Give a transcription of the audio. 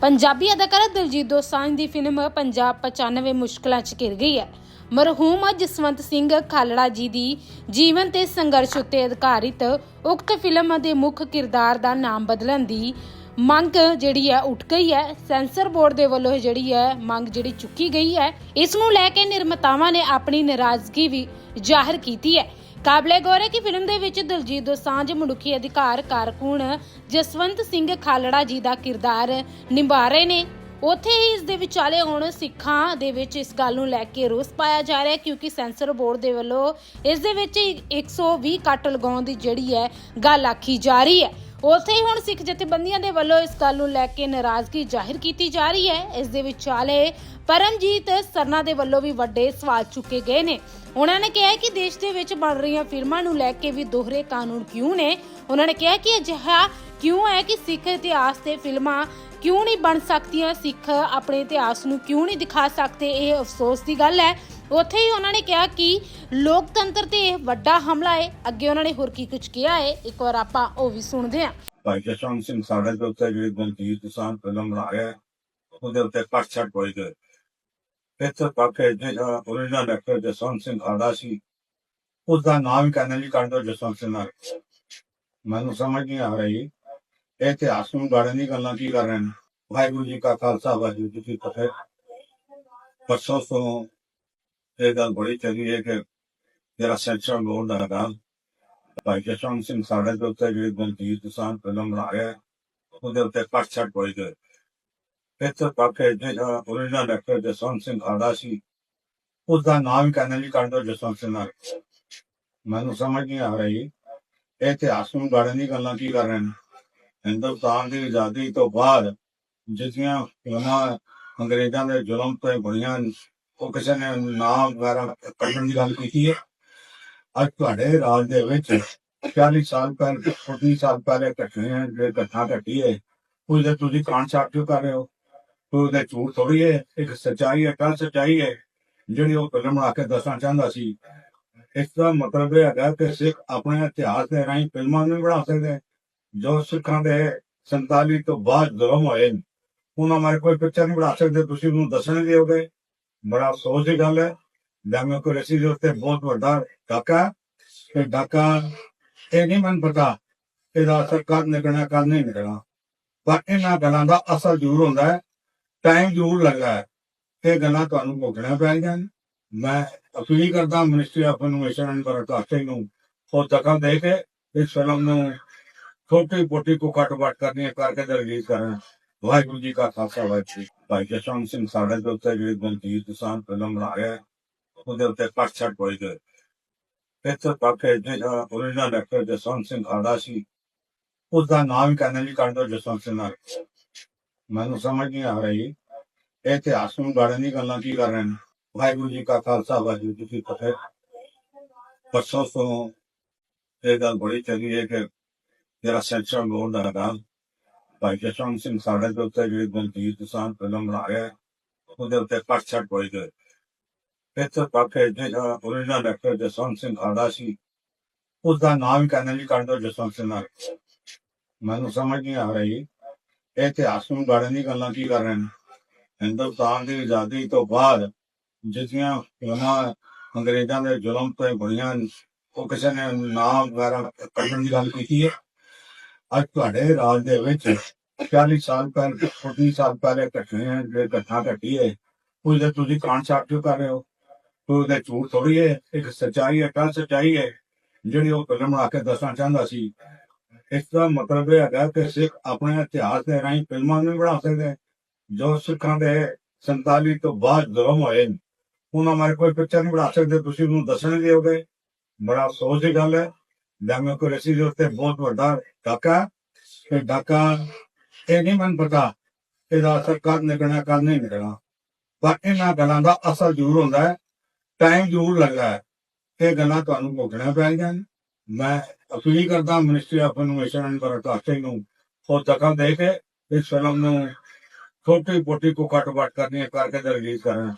ਪੰਜਾਬੀ ਅਦਾਕਾਰਾ ਦਿਲਜੀਤ ਦੋਸਾਂਝ ਦੀ ਫਿਲਮ ਪੰਜਾਬ 95 ਮੁਸ਼ਕਲਾਂ 'ਚ ਘਿਰ ਗਈ ਹੈ। ਮਰਹੂਮ ਜਸਵੰਤ ਸਿੰਘ ਖਾਲੜਾ ਜੀ ਦੀ ਜੀਵਨ ਤੇ ਸੰਘਰਸ਼ ਉੱਤੇ ਆਧਾਰਿਤ ਉਕਤ ਫਿਲਮ ਦੇ ਮੁੱਖ ਕਿਰਦਾਰ ਦਾ ਨਾਮ ਬਦਲਣ ਦੀ ਮੰਗ ਜਿਹੜੀ ਹੈ, ਉੱਠ ਗਈ ਹੈ। ਸੈਂਸਰ ਬੋਰਡ ਦੇ ਵੱਲੋਂ ਜਿਹੜੀ ਹੈ, ਮੰਗ ਜਿਹੜੀ ਚੁੱਕੀ ਗਈ ਹੈ, ਇਸ ਨੂੰ ਲੈ ਕੇ ਨਿਰਮਾਤਾਵਾਂ ਨੇ ਆਪਣੀ ਨਾਰਾਜ਼ਗੀ ਵੀ ਜ਼ਾਹਰ ਕੀਤੀ ਹੈ। ਕਾਬਲੇ ਗੌਰ ਹੈ ਕਿ ਫਿਲਮ ਦੇ ਵਿੱਚ ਦਿਲਜੀਤ ਦੋਸਾਂਝ, ਮਨੁੱਖੀ ਅਧਿਕਾਰ ਕਾਰਕੁਨ, ਜਸਵੰਤ ਸਿੰਘ ਖਾਲੜਾ ਜੀ ਦਾ ਕਿਰਦਾਰ ਨਿਭਾ ਰਹੇ ਨੇ। ਉੱਥੇ ਹੀ ਇਸ ਦੇ ਵਿਚਾਲੇ ਹੁਣ ਸਿੱਖਾਂ ਦੇ ਵਿੱਚ ਇਸ ਗੱਲ ਨੂੰ ਲੈ ਕੇ ਰੋਸ ਪਾਇਆ ਜਾ ਰਿਹਾ ਹੈ ਕਿਉਂਕਿ ਸੈਂਸਰ ਬੋਰਡ ਦੇ ਵੱਲੋਂ ਇਸ ਦੇ ਵਿੱਚ 120 ਕੱਟ ਲਗਾਉਣ ਦੀ ਜਿਹੜੀ ਹੈ ਗੱਲ ਆਖੀ ਜਾ ਰਹੀ ਹੈ। ਉੱਥੇ ਹੀ ਹੁਣ ਸਿੱਖ ਜਥੇਬੰਦੀਆਂ ਦੇ ਵੱਲੋਂ ਇਸ ਗੱਲ ਨੂੰ ਲੈ ਕੇ ਨਾਰਾਜ਼ਗੀ ਜ਼ਾਹਿਰ ਕੀਤੀ ਜਾ ਰਹੀ ਹੈ। ਇਸ ਦੇ ਵਿਚਾਲੇ ਪਰਮਜੀਤ ਸਰਨਾ ਦੇ ਵੱਲੋਂ ਵੀ ਵੱਡੇ ਸਵਾਲ ਚੁੱਕੇ ਗਏ ਨੇ। ਉਹਨਾਂ ਨੇ ਕਿਹਾ ਕਿ ਦੇਸ਼ ਦੇ ਵਿੱਚ ਬਣ ਰਹੀਆਂ ਫਿਲਮਾਂ ਨੂੰ ਲੈ ਕੇ ਵੀ ਦੋਹਰੇ ਕਾਨੂੰਨ ਕਿਉਂ ਨੇ? ਉਹਨਾਂ ਨੇ ਕਿਹਾ ਕਿ ਅਜਿਹਾ ਕਿਉਂ ਹੈ ਕਿ ਸਿੱਖ ਇਤਿਹਾਸ ਤੇ ਫਿਲਮਾਂ ਕਿਉਂ ਨਹੀਂ ਬਣ ਸਕਦੀਆਂ ਸਿੱਖ ਆਪਣੇ ਇਤਿਹਾਸ ਨੂੰ ਕਿਉਂ ਨਹੀਂ ਦਿਖਾ ਸਕਦੇ? ਇਹ ਅਫਸੋਸ ਦੀ ਗੱਲ ਹੈ। ਉੱਥੇ ਹੀ ਉਹਨਾਂ ਨੇ ਕਿਹਾ ਕਿ ਲੋਕਤੰਤਰ ਤੇ ਇਹ ਵੱਡਾ ਹਮਲਾ ਹੈ। ਅੱਗੇ ਉਹਨਾਂ ਨੇ ਹੋਰ ਕੀ ਕੁਝ ਕਿਹਾ ਹੈ? ਇੱਕ ਵਾਰ ਆਪਾਂ ਉਹ ਵੀ ਸੁਣਦੇ ਹਾਂ। ਭਾਈ ਜਸਵੰਤ ਸਿੰਘ ਸਾਡੇ ਦੇ ਉੱਤੇ ਜਿਹੜੀ ਦਲਜੀਤ ਕਿਸਾਨ ਫਿਲਮ ਬਣਾ ਰਿਹਾ ਉਹਦੇ ਉੱਤੇ ਕੱਟ ਛੱਟ ਹੋਈ ਗਏ। ਇੱਥੇ ਤੱਕ ਜਿਹੜਾ ਓਰੀਜਨਲ ਐਕਟਰ ਜਸਵੰਤ ਸਿੰਘ ਖਾੜਾ ਸੀ ਉਸ ਦਾ ਨਾਮ ਹੀ ਕਹਿੰਦੇ ਜੀ ਕਰ ਦਿਓ ਜਸਵੰਤ ਸਿੰਘ ਨਾਲ। ਮੈਨੂੰ ਸਮਝ ਨਹੀਂ ਆ ਰਹੀ। ਇਹ ਇਤਿਹਾਸ ਨੂੰ ਗਾੜਨ ਦੀ ਗੱਲਾਂ ਕੀ ਕਰ ਰਹੇ ਨੇ। ਵਾਹਿਗੁਰੂ ਜੀ ਕਾ ਖਾਲਸਾ, ਵਾਹਿਗੁਰੂ ਜੀ ਕੀ ਫਤਿਹ। ਪਰਸੋਂ ਤੋਂ ਇਹ ਗੱਲ ਬੜੀ ਚੰਗੀ ਹੈ ਕਿ ਜਿਹੜਾ ਸੈਂਸਰ ਬੋਰਡ ਦਾ ਹੈਗਾ, ਭਾਈ ਜਸਵੰਤ ਸਿੰਘ ਸਾਡੇ ਦੇ ਉੱਤੇ ਜਿਹੜੀ ਦਲਜੀਤ ਕਿਸਾਨ ਫਿਲਮ ਬਣਾ ਰਿਹਾ ਉਹਦੇ ਉੱਤੇ ਕੱਟ ਛੱਟ ਹੋਈ ਗਏ ਇੱਥੇ ਤੱਕ ਕਿ ਜਿਹੜਾ ਓਰੀਜਨਲ ਡਾਕਟਰ ਜਸਵੰਤ ਸਿੰਘ ਖਾੜਾ ਸੀ ਉਸ ਦਾ ਨਾਮ ਹੀ ਕਹਿੰਦੇ ਜੀ ਕਰ ਦਿਓ ਜਸਵੰਤ ਸਿੰਘ ਨਾਲ। ਮੈਨੂੰ ਸਮਝ ਨਹੀਂ ਆ ਰਹੀ ਇਹ ਇਤਿਹਾਸ ਨੂੰ ਗਾੜਨ ਦੀ ਗੱਲਾਂ ਕੀ ਕਰ ਰਹੇ ਨੇ। ਹਿੰਦੁਸਤਾਨ ਦੀ ਆਜ਼ਾਦੀ ਤੋਂ ਬਾਅਦ ਜਿਤਨੀਆਂ ਫਿਲਮਾਂ ਅੰਗਰੇਜ਼ਾਂ ਦੇ ਜ਼ੁਲਮ ਤੋਂ ਬਣੀਆਂ ਉਹ ਕਿਸੇ ਨੇ ਨਾਮ ਵਗੈਰਾ ਕੱਢਣ ਦੀ ਗੱਲ ਕੀਤੀ ਹੈ। ਅੱਜ ਤੁਹਾਡੇ ਰਾਜ ਦੇ ਵਿੱਚ 40 ਸਾਲ ਪਹਿਲੇ 40 ਸਾਲ ਪਹਿਲੇ ਘਟਨੇ ਜਿਹੜੇ ਘਟਨਾ ਘਟੀ ਹੈ ਉਹਦੇ ਤੁਸੀਂ ਕਾਂਡ ਛਾਪ ਕਿਉਂ ਕਰ ਰਹੇ ਹੋ? ਕੋਈ ਉਹਦੇ ਝੂਠ ਥੋੜੀ ਹੈ, ਇੱਕ ਸੱਚਾਈ ਹੈ ਕੱਲ ਸੱਚਾਈ ਹੈ, ਜਿਹੜੀ ਉਹ ਫਿਲਮ ਬਣਾ ਕੇ ਦੱਸਣਾ ਚਾਹੁੰਦਾ ਸੀ। ਇਸ ਦਾ ਮਤਲਬ ਇਹ ਹੈਗਾ ਕਿ ਸਿੱਖ ਆਪਣੇ ਇਤਿਹਾਸ ਦੇ ਰਾਹੀਂ ਫਿਲਮਾਂ ਨਹੀਂ ਬਣਾ ਸਕਦੇ ਜੋ ਸਿੱਖਾਂ ਦੇ 47 ਤੋਂ ਬਾਅਦ ਜ਼ੁਲਮ ਹੋਏ ਉਹਨਾਂ ਮਾਰੇ ਕੋਈ ਪਿਕਚਰ ਨਹੀਂ ਬਣਾ ਸਕਦੇ, ਤੁਸੀਂ ਉਹਨੂੰ ਦੱਸਣ ਦਿਓਗੇ। ਬੜਾ ਅਫਸੋਸ ਦੀ ਗੱਲ ਹੈ। ਡੈਮੋਕ੍ਰੇਸੀ ਦੇ ਉੱਤੇ ਬਹੁਤ ਵੱਡਾ ਡਾਕਾ ਹੈ। ਡਾਕਾ ਇਹ ਨਹੀਂ ਮਨ ਪਤਾ ਇਹਦਾ ਅਸਰ ਕਦ ਨਿਕਲਣਾ, ਕਦ ਨਹੀਂ ਨਿਕਲਣਾ। ਪਰ ਇਹਨਾਂ ਗੱਲਾਂ ਦਾ ਅਸਰ ਜ਼ਰੂਰ ਹੁੰਦਾ ਹੈ। ਟਾਈਮ ਜ਼ਰੂਰ ਲੱਗਦਾ ਹੈ। ਇਹ ਗੱਲਾਂ ਤੁਹਾਨੂੰ ਭੋਗਣਾ ਪੈਣਗੀਆਂ ਮੈਂ ਅਪੀਲ ਕਰਦਾ ministry of innovation and broadcasting ਨੂੰ ਉਹ ਦਖਲ ਦੇ ਕੇ ਇਸ ਫਿਲਮ ਨੂੰ ਛੋਟੀ ਮੋਟੀ ਕੋ ਕੱਟ ਵੱਟ ਕਰਨੀ ਹੈ, ਕਰਕੇ ਤੇ ਰਿਲੀਜ਼ ਕਰਨ ਵਾਹਿਗੁਰੂ ਜੀ ਕਾ ਖਾਲਸਾ, ਵਾਹਿਗੁਰੂ ਭਾਈ ਜਸਵੰਤ ਸਿੰਘ ਸਾਡੇ ਦੇ ਉੱਤੇ ਜਿਹੜੀ ਦਲਜੀਤ ਕਿਸਾਨ ਫਿਲਮ ਬਣਾ ਰਿਹਾ ਉਹਦੇ ਉੱਤੇ ਕੱਟ ਛੱਟ ਹੋਈ ਗਏ। ਇੱਥੇ ਤੱਕ ਜਿਹੜਾ ਓਰੀਜਨਲ ਐਕਟਰ ਜਸਵੰਤ ਸਿੰਘ ਖਾੜਾ ਸੀ ਉਸ ਦਾ ਨਾਮ ਕਹਿੰਦੇ ਜੀ, ਕਰ ਦਿਓ ਜਸਵੰਤ ਸਿੰਘ ਨਾਲ। ਮੈਨੂੰ ਸਮਝ ਨਹੀਂ ਆ ਰਹੀ। ਇਹ ਇਤਿਹਾਸ ਨੂੰ ਗਾੜਨ ਦੀ ਗੱਲਾਂ ਕੀ ਕਰ ਰਹੇ ਨੇ। ਵਾਹਿਗੁਰੂ ਜੀ ਕਾ ਖਾਲਸਾ, ਵਾਹਿਗੁਰੂ ਜੀ ਕੀ ਫਤਿਹ। ਪਰਸੋਂ ਤੋਂ ਇਹ ਗੱਲ ਬੜੀ ਚੰਗੀ ਹੈ ਕਿ ਜਿਹੜਾ ਸੈਂਸਰ ਬੋਰਡ ਦਾ ਹੈਗਾ ਭਾਈ ਜਸਵੰਤ ਸਿੰਘ ਸਾਡੇ ਦੇ ਉੱਤੇ ਜਿਹੜੀ ਦਲਜੀਤ ਕਿਸਾਨ ਫਿਲਮ ਬਣਾ ਰਿਹਾ ਉਹਦੇ ਉੱਤੇ ਕੱਟ ਛੱਟ ਗਏ ਇੱਥੇ ਤੱਕ ਜਿਹੜਾ ਓਰੀਜਨਲ ਐਕਟਰ ਜਸਵੰਤ ਸਿੰਘ ਖਾੜਾ ਸੀ। ਉਸ ਦਾ ਨਾਮ ਹੀ ਕਹਿੰਦੇ ਜੀ, ਕਰ ਦਿਓ ਜਸਵੰਤ ਸਿੰਘ ਨਾਲ। ਮੈਨੂੰ ਸਮਝ ਨਹੀਂ ਆ ਰਹੀ ਇਹ ਇਤਿਹਾਸ ਨੂੰ ਗਾੜਨ ਦੀ ਗੱਲਾਂ ਕੀ ਕਰ ਰਹੇ ਨੇ? ਹਿੰਦੁਸਤਾਨ ਦੀ ਆਜ਼ਾਦੀ ਤੋਂ ਬਾਅਦ ਜਿਤਨੀਆਂ ਫਿਲਮਾਂ ਅੰਗਰੇਜ਼ਾਂ ਦੇ ਜ਼ੁਲਮ ਤੋਂ ਬਣੀਆਂ ਉਹ ਕਿਸੇ ਨੇ ਨਾਮ ਵਗੈਰਾ ਕੱਢਣ ਦੀ ਗੱਲ ਕੀਤੀ ਹੈ? ਅੱਜ ਤੁਹਾਡੇ ਰਾਜ ਦੇ ਵਿੱਚ 40 ਸਾਲ ਪਹਿਲੇ 40 ਸਾਲ ਪਹਿਲੇ ਘਟਨੇ ਜਿਹੜੇ ਘਟਨਾ ਘਟੀ ਹੈ, ਉਹਦੇ ਤੁਸੀਂ ਕਾਂਡ ਛਾਪ ਕਿਉਂ ਕਰ ਰਹੇ ਹੋ? ਕੋਈ ਉਹਦੇ ਝੂਠ ਥੋੜੀ ਹੈ, ਇੱਕ ਸੱਚਾਈ ਹੈ ਕੱਲ ਸੱਚਾਈ ਹੈ, ਜਿਹੜੀ ਉਹ ਫਿਲਮ ਬਣਾ ਕੇ ਦੱਸਣਾ ਚਾਹੁੰਦਾ ਸੀ। ਇਸ ਦਾ ਮਤਲਬ ਇਹ ਹੈਗਾ ਕਿ ਸਿੱਖ ਆਪਣੇ ਇਤਿਹਾਸ ਦੇ ਰਾਹੀਂ ਫਿਲਮਾਂ ਨਹੀਂ ਬਣਾ ਸਕਦੇ। ਜੋ ਸਿੱਖਾਂ ਦੇ 47 ਤੋਂ ਬਾਅਦ ਜ਼ੁਲਮ ਹੋਏ ਉਹਨਾਂ ਮਾਰੇ ਕੋਈ ਪਿਕਚਰ ਨਹੀਂ ਬਣਾ ਸਕਦੇ, ਤੁਸੀਂ ਉਹਨੂੰ ਦੱਸਣ ਦਿਓਗੇ ਬੜਾ ਅਫਸੋਸ ਦੀ ਗੱਲ ਹੈ। ਡੈਮੋਕ੍ਰੇਸੀ ਦੇ ਉੱਤੇ ਬਹੁਤ ਵੱਡਾ ਡਾਕਾ ਹੈ। ਇਹ ਡਾਕਾ ਇਹ ਨਹੀਂ ਮਨ ਪਤਾ ਇਹਦਾ ਅਸਰ ਕਦ ਨਿਕਲਣਾ, ਕਦ ਨਹੀਂ ਨਿਕਲਣਾ। ਪਰ ਇਹਨਾਂ ਗੱਲਾਂ ਦਾ ਅਸਰ ਜ਼ਰੂਰ ਹੁੰਦਾ ਹੈ ਟਾਈਮ ਜ਼ਰੂਰ ਲੱਗਦਾ ਹੈ। ਇਹ ਗੱਲਾਂ ਤੁਹਾਨੂੰ ਭੋਗਣਾ ਪੈਣਗੀਆਂ ਮੈਂ ਅਪੀਲ ਕਰਦਾ ministry of innovation and broadcasting ਨੂੰ ਉਹ ਦਖਲ ਦੇ ਕੇ ਇਸ ਫਿਲਮ ਨੂੰ ਛੋਟੀ ਪੋਟੀ ਕੋ ਕੱਟ ਵੱਟ ਕਰਨੀ ਕਰਕੇ ਰਿਲੀਜ਼ ਕਰਨਾ।